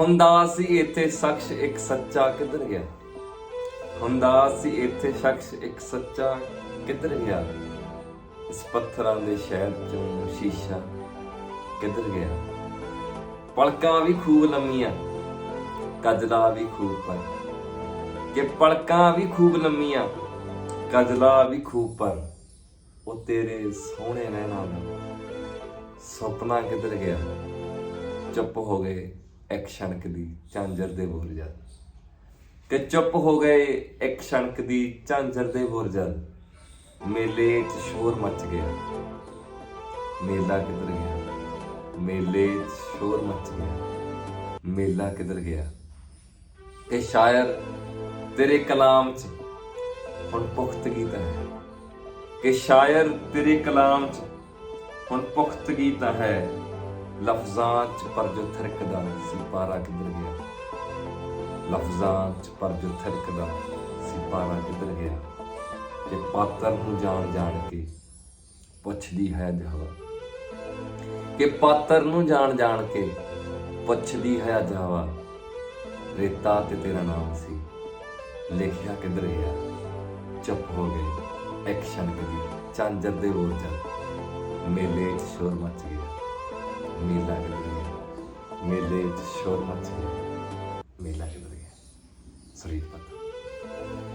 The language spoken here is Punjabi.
ਹੁੰਦਾ ਸੀ ਇੱਥੇ ਸ਼ਖਸ ਇੱਕ ਸੱਚਾ ਕਿੱਧਰ ਗਿਆ? ਹੁੰਦਾ ਸੀ ਇੱਥੇ ਸ਼ਖਸ ਇੱਕ ਸੱਚਾ ਕਿੱਧਰ ਗਿਆ? ਇਸ ਪੱਥਰਾਂ ਦੇ ਸ਼ਹਿਰ ਚੋਂ ਸ਼ੀਸ਼ਾ ਕਿੱਧਰ ਗਿਆ? ਪਲਕਾਂ ਵੀ ਖੂਬ ਲੰਮੀਆਂ, ਕਜਲਾ ਵੀ ਖੂਬ ਪਰ ਕਿ ਪਲਕਾਂ ਵੀ ਖੂਬ ਲੰਮੀਆਂ, ਕਜਲਾ ਵੀ ਖੂਬ ਪਰ ਉਹ ਤੇਰੇ ਸੋਹਣੇ ਰਹਿਣਾ ਦਾ ਸੁਪਨਾ ਕਿੱਧਰ ਗਿਆ? ਚੁੱਪ ਹੋ ਗਏ ਇੱਕ ਛਣਕ ਦੀ ਝਾਂਜਰ ਦੇ ਬੋਲ ਜਦ ਕਿ ਚੁੱਪ ਹੋ ਗਏ ਇੱਕ ਛਣਕ ਦੀ ਝਾਂਜਰ ਦੇ ਬੋਲ ਜਦ ਮੇਲੇ 'ਚ ਸ਼ੋਰ ਮਚ ਗਿਆ। ਮੇਲਾ ਕਿੱਧਰ ਗਿਆ? ਮੇਲੇ 'ਚ ਸ਼ੋਰ ਮਚ ਗਿਆ। ਮੇਲਾ ਕਿੱਧਰ ਗਿਆ? ਕਿ ਸ਼ਾਇਰ ਤੇਰੇ ਕਲਾਮ 'ਚ ਹੁਣ ਪੁਖਤਗੀ ਤਾਂ ਹੈ। ਕਿ ਸ਼ਾਇਰ ਤੇਰੇ ਕਲਾਮ 'ਚ ਹੁਣ ਪੁਖਤਗੀ ਤਾਂ ਹੈ। ਲਫ਼ਜ਼ਾਂ 'ਚ ਪਰ ਜੋ ਥਰਕਦਾ ਸਿਪਾਰਾ ਕਿੱਧਰ ਗਿਆ? ਲਫ਼ਜ਼ਾਂ 'ਚ ਪਰ ਜੋ ਥਰਕਦਾ ਸਿਪਾਰਾ ਕਿੱਧਰ ਗਿਆ? ਕਿ ਪਾਤਰ ਨੂੰ ਜਾਣ ਜਾਣ ਕੇ ਪੁੱਛਦੀ ਹੈ ਜਹਵਾ। ਕਿ ਪਾਤਰ ਨੂੰ ਜਾਣ ਜਾਣ ਕੇ ਪੁੱਛਦੀ ਹੈ ਜਹਵਾ, ਰੇਤਾ ਤੇ ਤੇਰਾ ਨਾਮ ਸੀ। ਲਿਖਿਆ ਕਿੱਧਰ ਗਿਆ? ਚੁੱਪ ਹੋ ਗਏ। ਇੱਕ ਛਣਕ ਦੀ ਚਾਂਜਰ ਦੇ ਬੋਲ ਚੱਲ ਮੇਲੇ 'ਚ ਸ਼ੋਰ ਮਚ ਗਿਆ। ਮੇਲੇ ਚ ਸ਼ੋਰ ਮਚ ਮੇਲਾ ਜਿੱਤ ਗਿਆ। ਸਰੀਰ ਪਤਾ